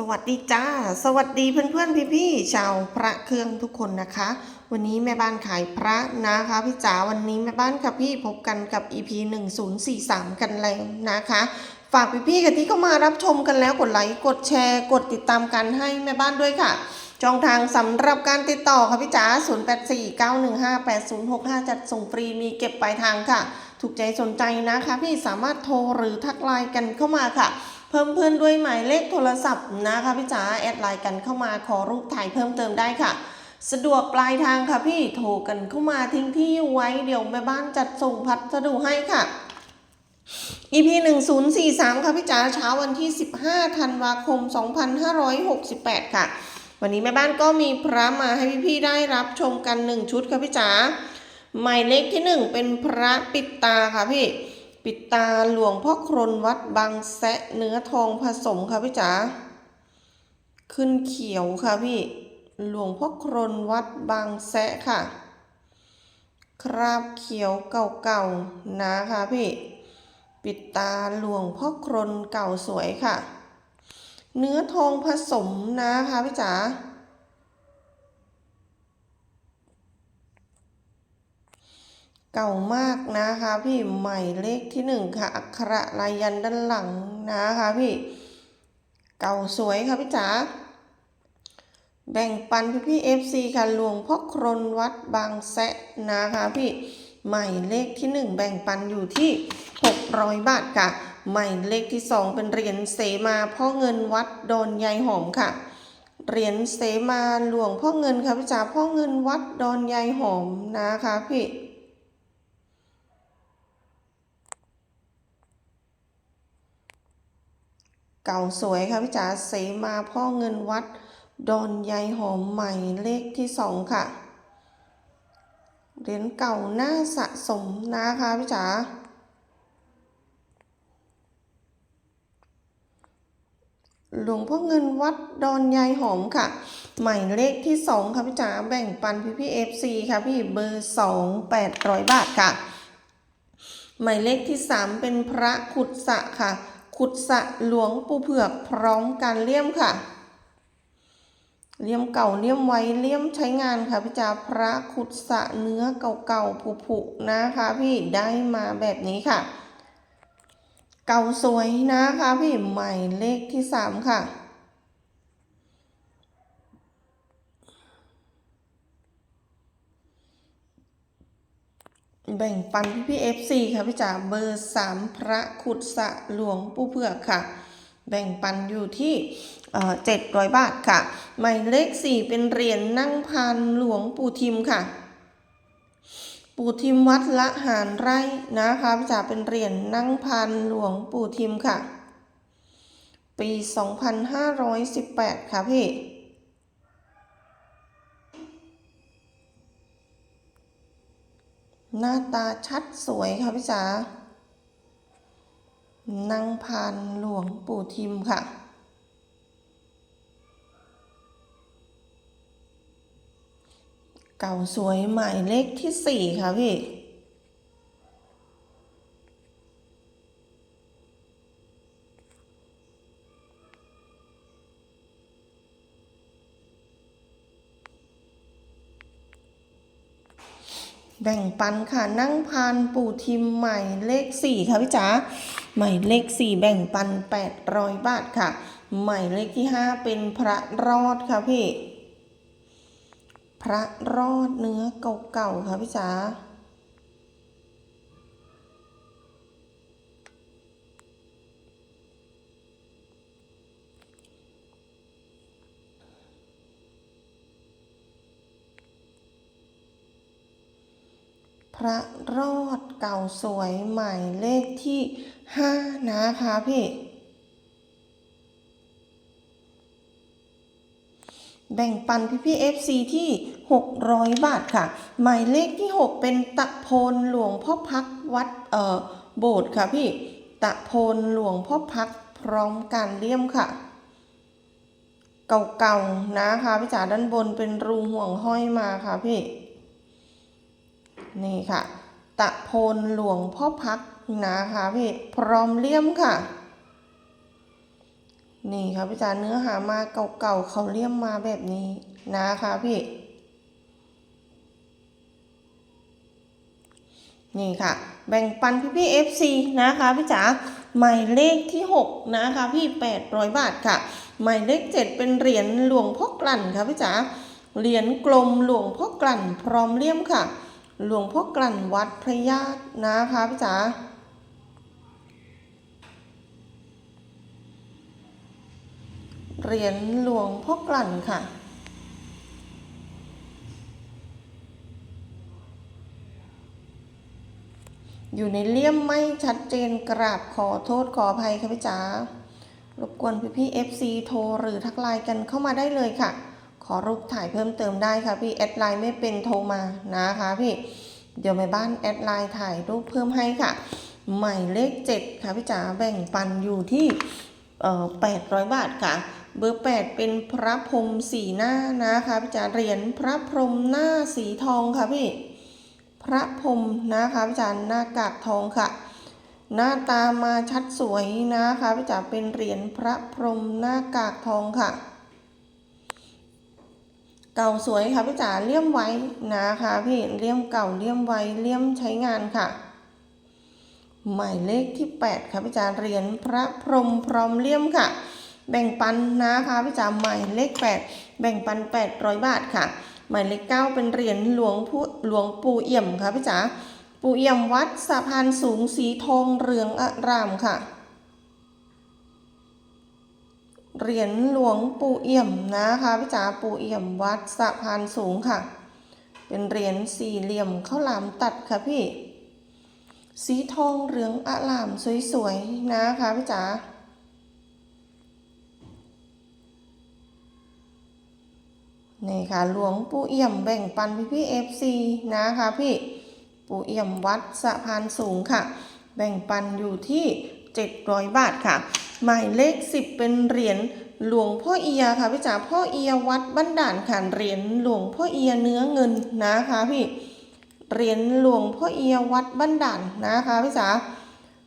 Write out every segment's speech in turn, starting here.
สวัสดีจ้า สวัสดีเพื่อนๆพี่ๆชาวพระเครื่องทุกคนนะคะ วันนี้แม่บ้านขายพระนะคะพี่จ๋าวันนี้แม่บ้านกับพี่พบกันกับ EP 1043 กันแล้วนะคะ ฝากพี่ๆกันที่เข้ามารับชมกันแล้วกดไลค์กดแชร์ กดติดตามกันให้แม่บ้านด้วยค่ะช่องทางสำหรับการติดต่อค่ะพี่จ๋า0849158065 จัดส่งฟรีมีเก็บปลายทางค่ะ ถูกใจสนใจนะคะ พี่สามารถโทรหรือทักไลน์กันเข้ามาค่ะ เพิ่มเพื่อนด้วยหมายเลขโทรศัพท์นะคะพี่จ๋าแอดไลน์กันเข้ามาขอรูปถ่ายเพิ่มเติมได้ค่ะ สะดวกปลายทางค่ะพี่โทรกันเข้ามาทิ้งที่อยู่ไว้เดี๋ยวแม่บ้านจัดส่งพัสดุให้ค่ะ EP 1043 ค่ะพี่จ๋าเช้าวันที่ 15ธันวาคม 2568 ค่ะ วันนี้แม่บ้านก็มีพระมาให้พี่ๆได้รับชมกัน 1 ชุดค่ะพี่จ๋าหมายเลขที่ 1 เป็นพระปิดตาค่ะพี่ ปิดตาหลวงพ่อครนวัดบางแสะเนื้อทองผสมค่ะพี่จ๋าขึ้นเขียวค่ะพี่ หลวงพ่อครนวัดบางแสะค่ะ คราบเขียวเก่าๆนะคะพี่ ปิดตาหลวงพ่อครนเก่าสวยค่ะ เนื้อทองผสมนะคะพี่จ๋า เก่ามากนะคะพี่ใหม่เลขที่หนึ่งค่ะ อักขระลายยันด้านหลังนะคะพี่ เก่าสวยค่ะพี่จ๋าแบ่งปันพี่พี่เอฟซีค่ะหลวงพ่อครนวัดบางแสะนะคะพี่ใหม่เลขที่หนึ่งแบ่งปันอยู่ที่ 600 บาทค่ะใหม่เลขที่สองเป็นเหรียญเสมาพ่อเงินวัดดอนยายหอมค่ะเหรียญเสมาหลวงพ่อเงินค่ะพี่จ๋าพ่อเงินวัดดอนยายหอมนะคะพี่ เก่าสวยค่ะพี่จ๋าเสมาพ่อเงินวัด ดอนยายหอมใหม่เลขที่สองค่ะ เหรียญเก่าหน้าสะสมนะคะพี่จ๋าหลวงพ่อเงินวัดดอนยายหอมค่ะ หม่เลขที่สองค่ะพี่จ๋าแบ่งปันพี่พี่เอฟซีค่ะพี่เบอร์สองแปดร้อยบาทค่ะ หมายเลขที่สามเป็นพระขุดสะค่ะ ขุดสะหลวงปูเผือกพร้อมการเลี่ยมค่ะ เลี่ยมเก่าเลี่ยมไว้เลี่ยมใช้งานค่ะพี่จ๋าพระขุดสะเนื้อเก่าๆผุๆนะคะ พี่ได้มาแบบนี้ค่ะ เก่าสวยนะคะ พี่ใหม่เลขที่สามค่ะ แบ่งปันพี่พี่เอฟซีค่ะพี่จ๋าเบอร์สามพระขุดสะหลวงปู่เผือกค่ะ แบ่งปันอยู่ที่เจ็ดร้อยบาทค่ะ หมายเลขสี่เป็นเหรียญนั่งพานหลวงปู่ทิมค่ะ ปู่ทิมวัดละหารไร่นะคะพี่จ๋าเป็นเหรียญนั่งพานหลวงปู่ทิมค่ะ ปี2518ค่ะพี่ หน้าตาชัดสวยค่ะพี่จ๋านั่งพานหลวงปู่ทิมค่ะ เก่าสวยหมายเลขที่สี่ค่ะพี่ แบ่งปันค่ะนั่งพานปู่ทิมใหม่เลขสี่ค่ะพี่จ๋าใหม่เลขสี่แบ่งปันแปดร้อยบาทค่ะ ใหม่เลขที่ห้าเป็นพระรอดค่ะพี่ พระรอดเนื้อเก่าๆค่ะพี่จ๋า ระรอดเก่าสวยใหม่เลขที่ห้านะคะพี่ แบ่งปันพี่พี่เอฟซีที่ 600 บาทค่ะ หมายเลขที่ 6 เป็นตะโพนหลวงพ่อพักวัดเอ่อโบสถ์ค่ะพี่ ตะโพนหลวงพ่อพักพร้อมการเลี่ยมค่ะเก่าๆนะคะพี่จ๋าด้านบนเป็นรูห่วงห้อยมาค่ะพี่ นี่ค่ะ ตะโพนหลวงพ่อพักนะคะพี่พร้อมเลี่ยมค่ะ นี่ค่ะพี่จ๋าเนื้อหามาเก่าๆเขาเลี่ยมมาแบบนี้นะคะพี่นี่ค่ะ แบ่งปันพี่พี่ FC นะคะพี่จ๋าหมายเลขที่ 6 นะคะพี่ 800 บาทค่ะ หมายเลข 7 เป็นเหรียญหลวงพ่อกลั่นค่ะพี่จ๋าเหรียญกลมหลวงพ่อกลั่นพร้อมเลี่ยมค่ะ หลวงพ่อกลั่นวัดพระญาตินะคะพี่จ๋าเหรียญหลวงพ่อกลั่นค่ะ อยู่ในเลี่ยมไม่ชัดเจนกราบขอโทษขออภัยค่ะพี่จ๋ารบกวนพี่พี่ๆ FC โทรหรือทักไลน์กันเข้ามาได้เลยค่ะ ขอรูปถ่ายเพิ่มเติมได้ค่ะพี่แอดไลน์ไม่เป็นโทรมานะคะพี่ เดี๋ยวแม่บ้านแอดไลน์ถ่ายรูปเพิ่มให้ค่ะ หมายเลข 7 ค่ะพี่จ๋าแบ่งปันอยู่ที่เอ่อ800บาทค่ะ เบอร์ 8 เป็นพระพรหมสีหน้านะคะพี่จ๋าเหรียญพระพรหมหน้าสีทองค่ะพี่ พระพรหมนะคะพี่จ๋าหน้ากากทองค่ะหน้าตามาชัดสวยนะคะพี่จ๋าเป็นเหรียญพระพรหมหน้ากากทองค่ะ เก่าสวยค่ะพี่จ๋าเลี่ยมไว้นะคะพี่เลี่ยมเก่าเลี่ยมไว้เลี่ยมใช้งานค่ะ หมายเลขที่8ค่ะพี่จ๋าเหรียญพระพรหมพร้อมเลี่ยมค่ะ แบ่งปันนะคะพี่จ๋าหมายเลข 8 แบ่งปัน 800 บาทค่ะ หมายเลข 9 เป็นเหรียญหลวงผู้หลวงปู่เอี่ยมค่ะพี่จ๋าปู่เอี่ยมวัดสะพานสูงสีทองเหลืองอารามค่ะ เหรียญหลวงปู่เอี่ยมนะคะพี่จ๋าปู่เอี่ยมวัดสะพานสูงค่ะ เป็นเหรียญสี่เหลี่ยมข้าวหลามตัดค่ะพี่ สีทองเหลืองอลามสวยๆนะคะพี่จ๋านี่ค่ะหลวงปู่เอี่ยมแบ่งปันพี่พี่เอฟซีนะคะพี่ปู่เอี่ยมวัดสะพานสูงค่ะ แบ่งปันอยู่ที่ 700 บาทค่ะ หมายเลข 10 เป็นเหรียญหลวงพ่อเอียค่ะพี่จ๋าพ่อเอียวัดบ้านด่านค่ะเหรียญหลวงพ่อเอียเนื้อเงินนะคะพี่เหรียญหลวงพ่อเอียวัดบ้านด่านนะคะพี่จ๋า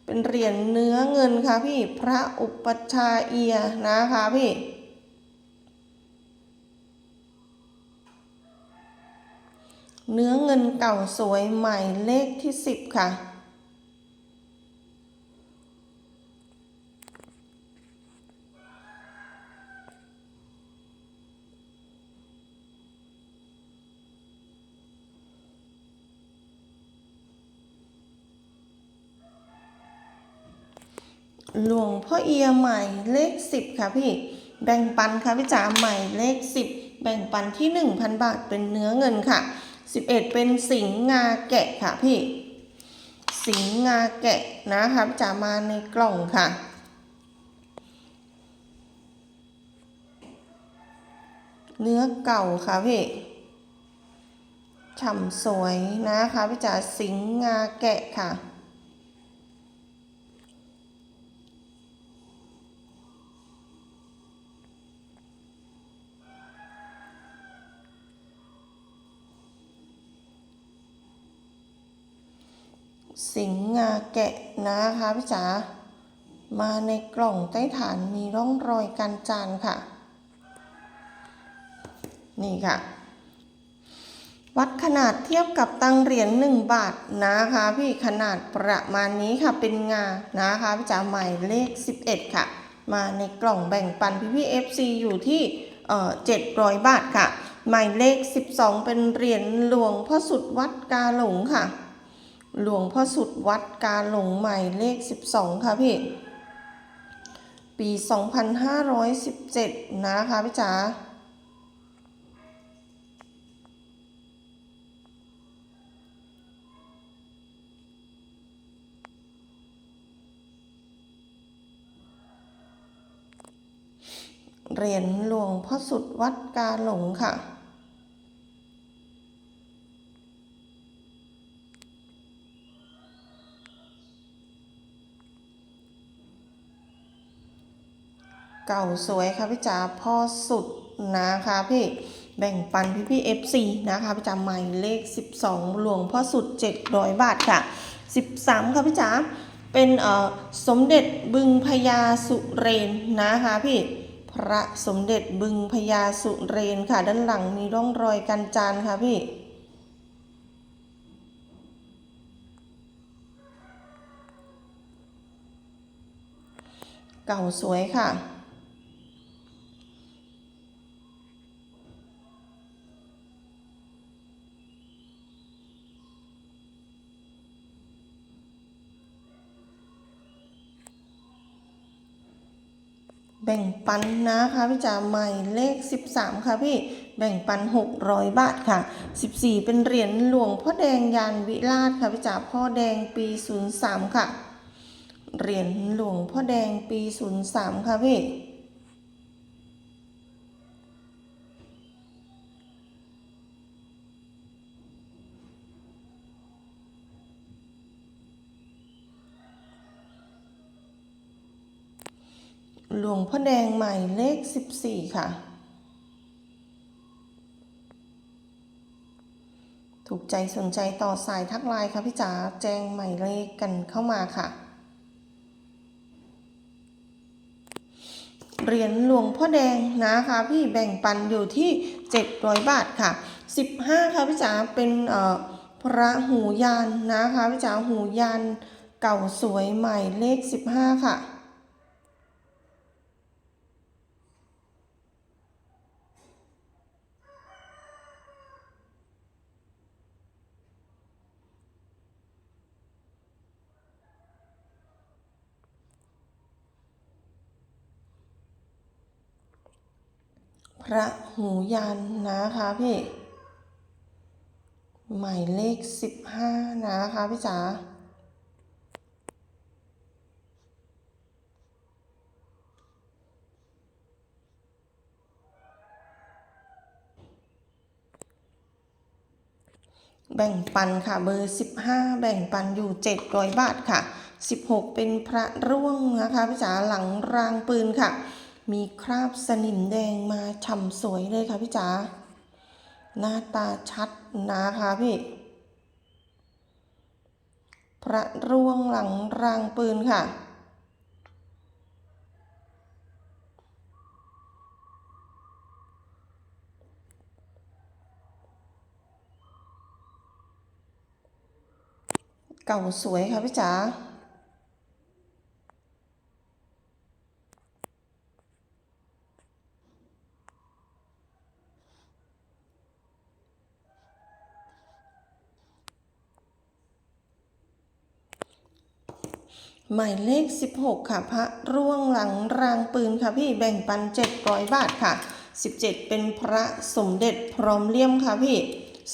เป็นเหรียญเนื้อเงินค่ะพี่พระอุปัชาเอียนะคะพี่เนื้อเงินเก่าสวยใหม่เลขที่ 10 ค่ะ หลวงพ่อเอียใหม่เลข10ค่ะพี่แบ่งปันค่ะพี่จ๋าใหม่เลข10แบ่งปันที่1,000บาทเป็นเนื้อเงินค่ะ11เป็นสิงห์งาแกะค่ะพี่ สิงห์งาแกะนะคะพี่จ๋ามาในกล่องค่ะเนื้อเก่าค่ะพี่ฉ่ำสวยนะคะพี่จ๋าสิงห์งาแกะค่ะ สิงห์งาแกะนะคะพี่จ๋ามาในกล่องใต้ฐานมีร่องรอยการจานค่ะ นี่ค่ะ วัดขนาดเทียบกับตังเหรียญ1บาทนะคะ พี่ขนาดประมาณนี้ค่ะเป็นงานะคะพี่จ๋าหมายเลข 11 ค่ะ มาในกล่องแบ่งปันพี่พี่ FC อยู่ที่เอ่อ700บาทค่ะ หมายเลข 12 เป็นเหรียญหลวงพ่อสุดวัดกาหลงค่ะ หลวงพ่อสุดวัดกาหลงใหม่เลข 12 ค่ะพี่ ปี 2517 นะคะพี่จ๋าเหรียญหลวงพ่อสุดวัดกาหลงค่ะ เก่าสวยค่ะพี่จ๋าพ่อสุดนะคะพี่แบ่งปันพี่พี่ FC นะคะพี่จ๋าหมายเลข 12 หลวงพ่อสุด 700 บาทค่ะ 13 ค่ะพี่จ๋าเป็นเอ่อสมเด็จบึงพญาสุเรนนะคะพี่พระสมเด็จบึงพญาสุเรนค่ะ ด้านหลังมีร่องรอยกันจานค่ะพี่เก่าสวยค่ะ แบ่งปันนะคะพี่จ๋าใหม่เลข 13 ค่ะพี่แบ่งปัน 600 บาทค่ะ 14 เป็นเหรียญหลวงพ่อแดงยานวิราชค่ะพี่จ๋าพ่อแดงปี 03 ค่ะ เหรียญหลวงพ่อแดงปี 03 ค่ะพี่ วงพ่อแดงใหม่เลข 14 ค่ะ ถูกใจสนใจต่อสายทักไลน์ค่ะพี่จ๋าแจ้งหมายเลขกันเข้ามาค่ะเหรียญหลวงพ่อแดงนะคะ พี่แบ่งปันอยู่ที่ 700 บาทค่ะ 15 ค่ะพี่จ๋าเป็นเอ่อพระหูยานนะคะพี่จ๋าหูยานเก่าสวยใหม่เลข 15 ค่ะ ระหูยานนะคะพี่ หมายเลขสิบห้านะคะพี่จ๋าแบ่งปันค่ะเบอร์ 15 แบ่งปันอยู่ 700 บาทค่ะ 16 เป็นพระร่วงนะคะพี่จ๋าหลังรางปืนค่ะ มีคราบสนิมแดงมาฉ่ำสวยเลยค่ะพี่จ๋า หน้าตาชัดนะคะพี่ พระร่วงหลังรางปืนค่ะ เก่าสวยค่ะพี่จ๋า หมายเลข 16 ค่ะ พระร่วงหลังรางปืนค่ะพี่แบ่งปัน 700 บาทค่ะ 17 เป็นพระสมเด็จพร้อมเลี่ยมค่ะพี่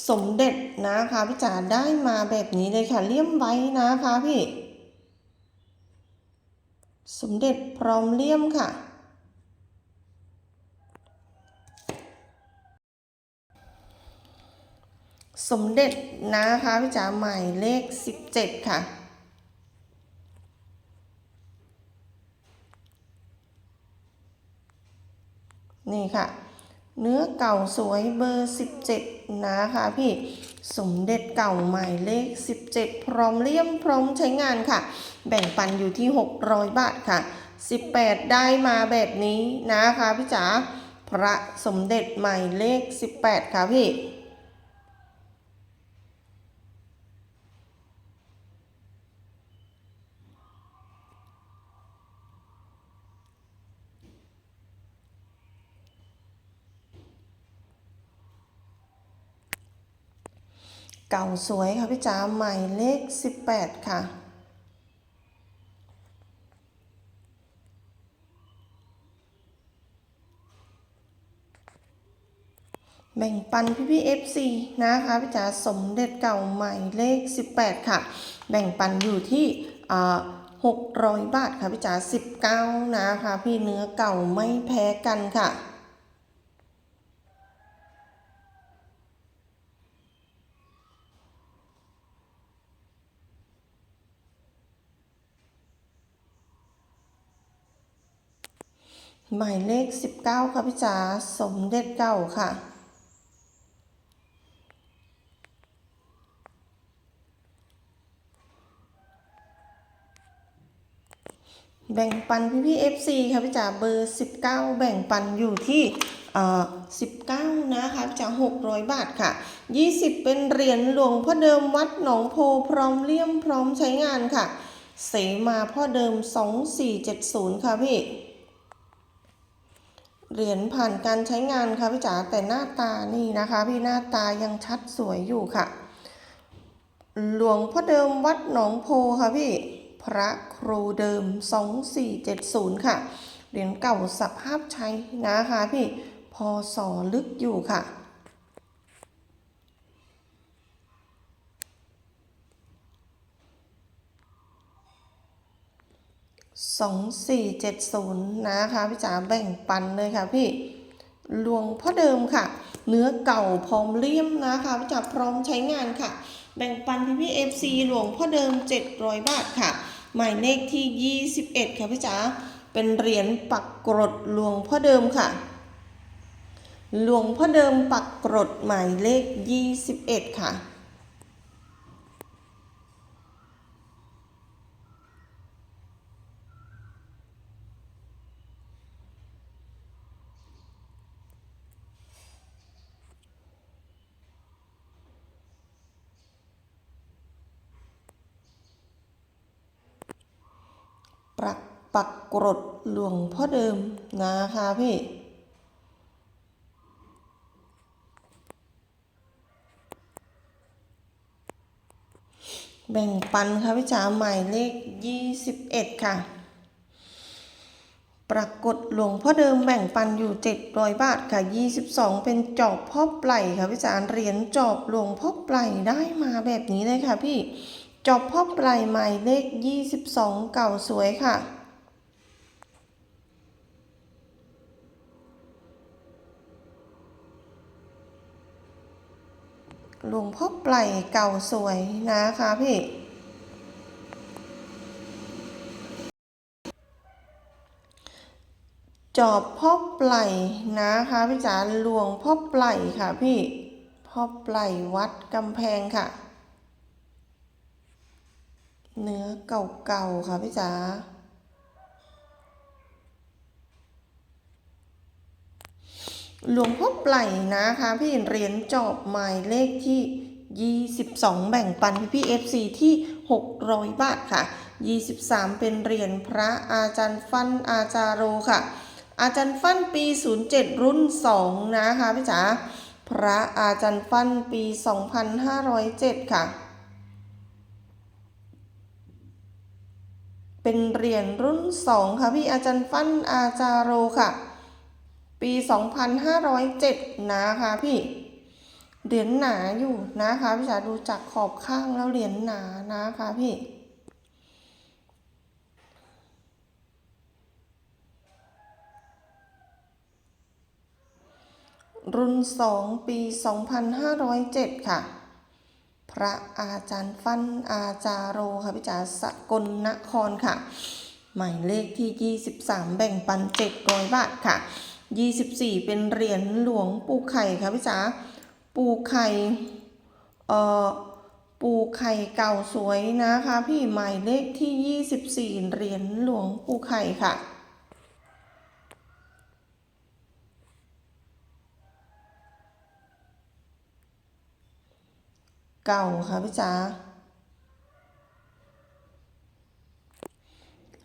สมเด็จนะคะพี่จ๋าได้มาแบบนี้เลยค่ะเลี่ยมไว้นะคะพี่ สมเด็จพร้อมเลี่ยมค่ะสมเด็จนะคะพี่จ๋าหมายเลข 17 ค่ะ นี่ค่ะ เนื้อเก่าสวยเบอร์ 17 นะคะพี่สมเด็จเก่าหมายเลข 17 พร้อมเลี่ยมพร้อมใช้งานค่ะ แบ่งปันอยู่ที่ 600 บาทค่ะ 18 ได้มาแบบนี้นะคะพี่จ๋าพระสมเด็จหมายเลข 18 ค่ะพี่ เก่าสวยค่ะพี่จ๋าหมายเลข 18 ค่ะ แบ่งปันพี่พี่เอฟซีนะคะพี่จ๋าสมเด็จเก่าใหม่เลข 18 ค่ะ แบ่งปันอยู่ที่600 บาทค่ะพี่จ๋า19 นะคะ พี่เนื้อเก่าไม่แพ้กันค่ะ หมายเลข 19 ค่ะพี่จ๋าสมเด็จเก่าค่ะ แบ่งปันพี่พี่ FC ค่ะพี่จ๋าเบอร์ 19 แบ่งปันอยู่ที่เอ่อ19นะคะพี่จ๋า600บาทค่ะ20เป็นเหรียญหลวงพ่อเดิมวัดหนองโพพร้อมเลี่ยมพร้อมใช้งานค่ะ เสมาพ่อเดิม2470ค่ะพี่ เหรียญผ่านการใช้งานค่ะพี่จ๋าแต่หน้าตานี่นะคะ พี่หน้าตายังชัดสวยอยู่ค่ะ หลวงพ่อเดิมวัดหนองโพค่ะพี่พระครูเดิม 2470 ค่ะ เหรียญเก่าสภาพใช้นะคะพี่พอสอลึกอยู่ค่ะ 2470นะคะพี่จ๋าแบ่งปันเลยค่ะพี่หลวงพ่อเดิมค่ะ เนื้อเก่าพร้อมเลี่ยมนะคะพี่จ๋าพร้อมใช้งานค่ะ แบ่งปันพี่พี่ FC หลวงพ่อเดิม700บาทค่ะ หมายเลขที่21ค่ะพี่จ๋าเป็นเหรียญปักกรดหลวงพ่อเดิมค่ะหลวงพ่อเดิมปักกรดหมายเลข 21 ค่ะ ปักกรดหลวงพ่อเดิมนะคะพี่แบ่งปันค่ะพี่จ๋าหมายเลข 21 ค่ะ ปรากฏหลวงพ่อเดิมแบ่งปันอยู่ 700 บาทค่ะ 22 เป็นจอบพ่อปไหลค่ะพี่จ๋าเหรียญจอบหลวงพ่อปไหลได้มาแบบนี้เลยค่ะพี่ จอบพ่อปลายหมายเลข 22 เก่าสวยค่ะ หลวงพ่อไปลายเก่าสวยนะคะพี่จอบพ่อปลายนะคะพี่จ๋าหลวงพ่อปลายค่ะพี่พ่อปลายวัดกำแพงค่ะ เนื้อเก่าๆค่ะพี่จ๋า หลวงพ่อไหลนะคะพี่เหรียญจอบหมายเลขที่ 22 แบ่งปันพี่พี่ FC ที่ 600 บาทค่ะ 23 เป็นเหรียญพระอาจารย์ฟันอาจารโรค่ะ อาจารย์ฟันปี 07 รุ่น 2 นะคะพี่จ๋าพระอาจารย์ฟันปี 2507 ค่ะ เป็นเหรียญรุ่น 2 ค่ะพี่อาจารย์ฟันอาจารโรค่ะ ปี 2507 นะคะพี่เหรียญหนาอยู่นะคะพี่จ๋าดูจากขอบข้างแล้วเหรียญหนานะคะพี่รุ่น 2 ปี 2507 ค่ะ พระอาจารย์ฟันอาจารโรค่ะพี่จ๋าสกลนครค่ะ หมายเลขที่ 23 แบ่งปัน 700 บาทค่ะ 24 เป็นเหรียญหลวงปู่ไข่ค่ะพี่จ๋าปู่ไข่เอ่อปู่ไข่เก่าสวยนะคะ พี่หมายเลขที่ 24 เหรียญหลวงปู่ไข่ค่ะเก่าค่ะพี่จ๋า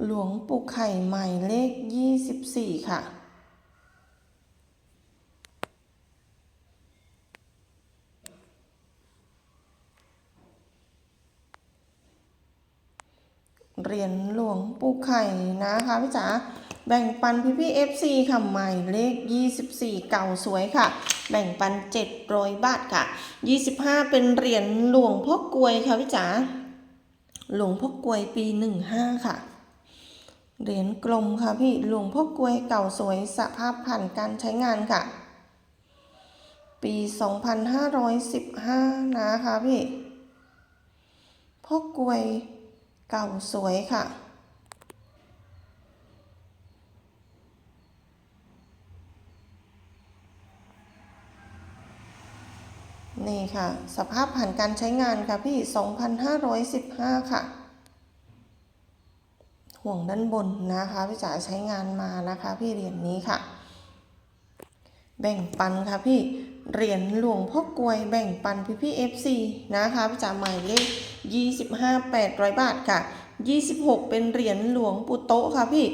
หลวงปู่ไข่หมายเลข 24 ค่ะ เหรียญหลวงปู่ไข่นะคะพี่จ๋าแบ่งปันพี่พี่ FC ค่ะหมายเลข 24 เก่าสวยค่ะ แบ่งปัน 700 บาทค่ะ 25 เป็นเหรียญหลวงพ่อกวยค่ะพี่จ๋าหลวงพ่อกวยปี 15 ค่ะเหรียญกลมค่ะพี่หลวงพ่อกวยเก่าสวยสภาพผ่านการใช้งานค่ะ ปี 2515 นะคะพี่พ่อกวย เก่าสวยค่ะ นี่ค่ะ สภาพผ่านการใช้งานค่ะพี่ 2515 ค่ะ ห่วงด้านบนนะคะพี่จ๋าใช้งานมานะคะ พี่เหรียญนี้ค่ะ แบ่งปันค่ะพี่เหรียญหลวงพ่อกลวยแบ่งปันพี่พี่เอฟซีนะคะพี่จ๋าหมายเลข25 800บาทค่ะ26เป็นเหรียญหลวงปู่โตะค่ะพี่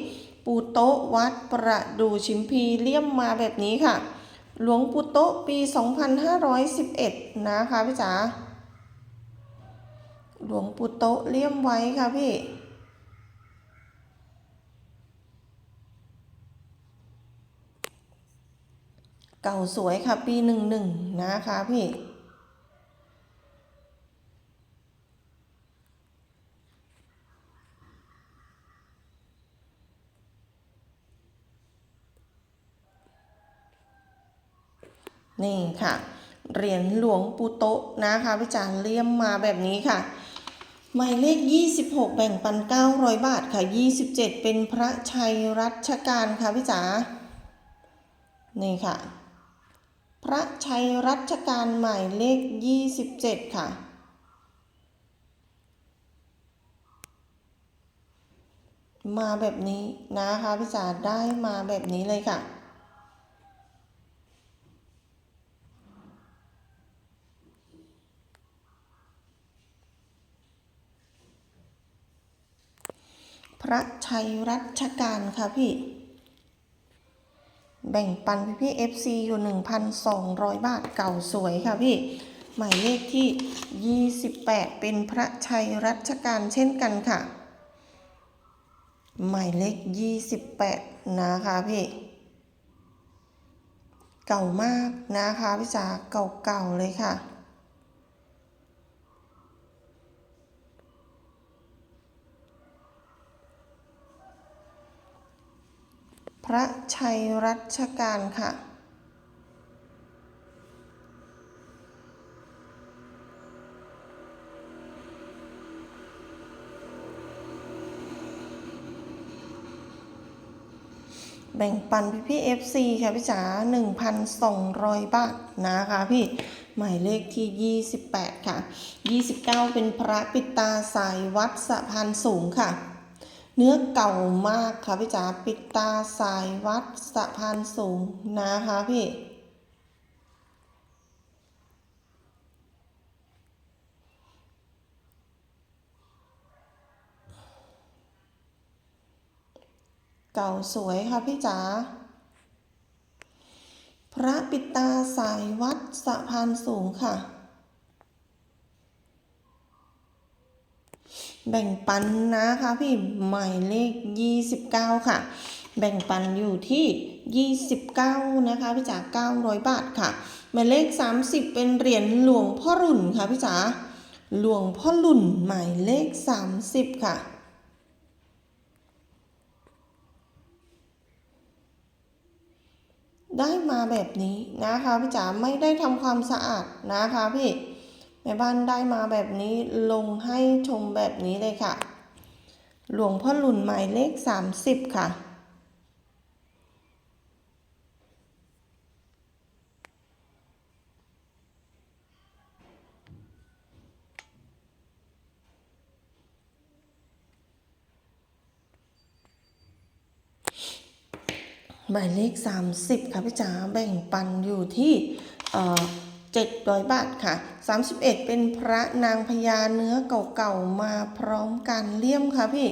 ปู่โตะวัดประดูชิมพีเลี่ยมมาแบบนี้ค่ะ หลวงปู่โตะปี 2511 นะคะพี่จ๋าหลวงปู่โตะเลี่ยมไว้ค่ะพี่ เก่าสวยค่ะปีหนึ่งหนึ่งนะคะพี่ นี่ค่ะ เหรียญหลวงปู่โตะนะคะพี่จารย์เลี่ยมมาแบบนี้ค่ะหมายเลข 26 แบ่งปัน 900 บาทค่ะ 27 เป็นพระชัยรัชกาลค่ะพี่จ๋านี่ค่ะ พระชัยรัชกาลหมายเลข 27 ค่ะ มาแบบนี้นะคะพี่จ๋าได้มาแบบนี้เลยค่ะ พระชัยรัชกาลค่ะพี่ แบ่งปันพี่พี่เอฟซีอยู่ 1,200 บาทเก่าสวยค่ะพี่ หมายเลขที่ 28 เป็นพระชัยรัชกาลเช่นกันค่ะ หมายเลข 28 นะคะพี่ เก่ามากนะคะพี่จ๋าเก่าๆเลยค่ะ พระชัยรัชกาลค่ะ แบ่งปันพี่พี่เอฟซีค่ะพี่จ๋า1,200บาทนะคะพี่หมายเลขที่ 28 ค่ะ 29 เป็นพระปิตาสายวัดสะพานสูงค่ะ เนื้อเก่ามากค่ะพี่จ๋าปิดตาสายวัดสะพานสูงนะคะพี่เก่าสวยค่ะพี่จ๋า พระปิดตาสายวัดสะพานสูงค่ะ แบ่งปันนะคะพี่หมายเลข 29 ค่ะ แบ่งปันอยู่ที่ 29 นะคะพี่จ๋า900 บาทค่ะ หมายเลข 30 เป็นเหรียญหลวงพ่อรุ่นค่ะพี่จ๋าหลวงพ่อรุ่นหมายเลข 30 ค่ะได้มาแบบนี้นะคะพี่จ๋าไม่ได้ทำความสะอาดนะคะพี่ แม่บ้านได้มาแบบนี้ลงให้ชมแบบนี้เลยค่ะ หลวงพ่อหลุนหมายเลข 30 ค่ะหมายเลข 30 ค่ะพี่จ๋าแบ่งปันอยู่ที่ เจ็ดร้อยบาทค่ะ 31 เป็นพระนางพญาเนื้อเก่าๆ มาพร้อมกันเลี่ยมค่ะพี่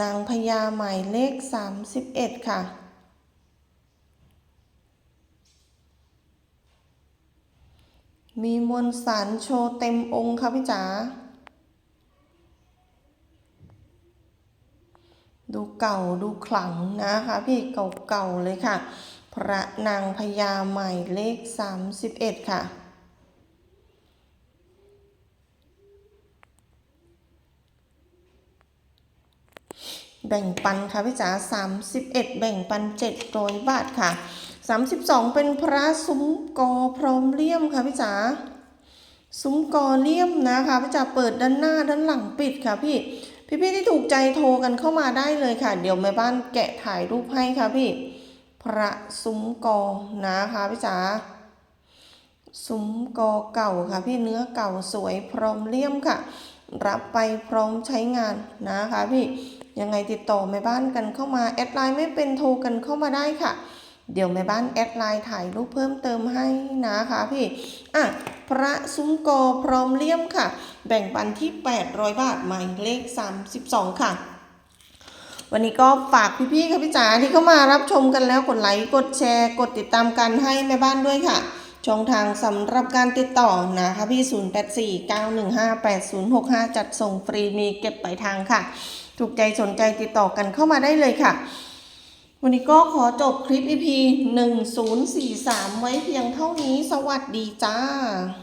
นางพญาหมายเลข 31 ค่ะมีมวลสารโชว์เต็มองค์ค่ะพี่จ๋า ดูเก่าดูขลังนะคะพี่เก่าๆเลยค่ะ พระนางพญาใหม่เลข 31 ค่ะ แบ่งปันค่ะพี่จ๋า31 แบ่งปัน 700 บาทค่ะ 32 เป็นพระซุ้มกอพร้อมเลี่ยมค่ะพี่จ๋าซุ้มกอเลี่ยมนะคะพี่จ๋าเปิดด้านหน้าด้านหลังปิดค่ะพี่พี่ๆที่ถูกใจโทรกันเข้ามาได้เลยค่ะ เดี๋ยวแม่บ้านแกะถ่ายรูปให้ค่ะพี่ พระซุ้มกอนะคะพี่จ๋าซุ้มกอเก่าค่ะพี่เนื้อเก่าสวยพร้อมเลี่ยมค่ะ รับไปพร้อมใช้งานนะคะพี่ ยังไงติดต่อแม่บ้านกันเข้ามาแอดไลน์ไม่เป็นโทรกันเข้ามาได้ค่ะ เดี๋ยวแม่บ้านแอดไลน์ถ่ายรูปเพิ่มเติมให้นะคะพี่อะพระซุ้มกอพร้อมเลี่ยมค่ะ แบ่งปันที่ 800 บาทหมายเลข 32 ค่ะวันนี้ก็ฝากพี่ๆค่ะพี่จ๋าที่เข้ามารับชมกันแล้วกดไลค์กดแชร์ กดติดตามกันให้แม่บ้านด้วยค่ะ ช่องทางสำหรับการติดต่อนะคะพี่ 0849158065 จัดส่งฟรีมีเก็บปลายทางค่ะ ถูกใจสนใจติดต่อกันเข้ามาได้เลยค่ะ วันนี้ก็ขอจบคลิป EP 1043 ไว้เพียงเท่านี้ สวัสดีจ้า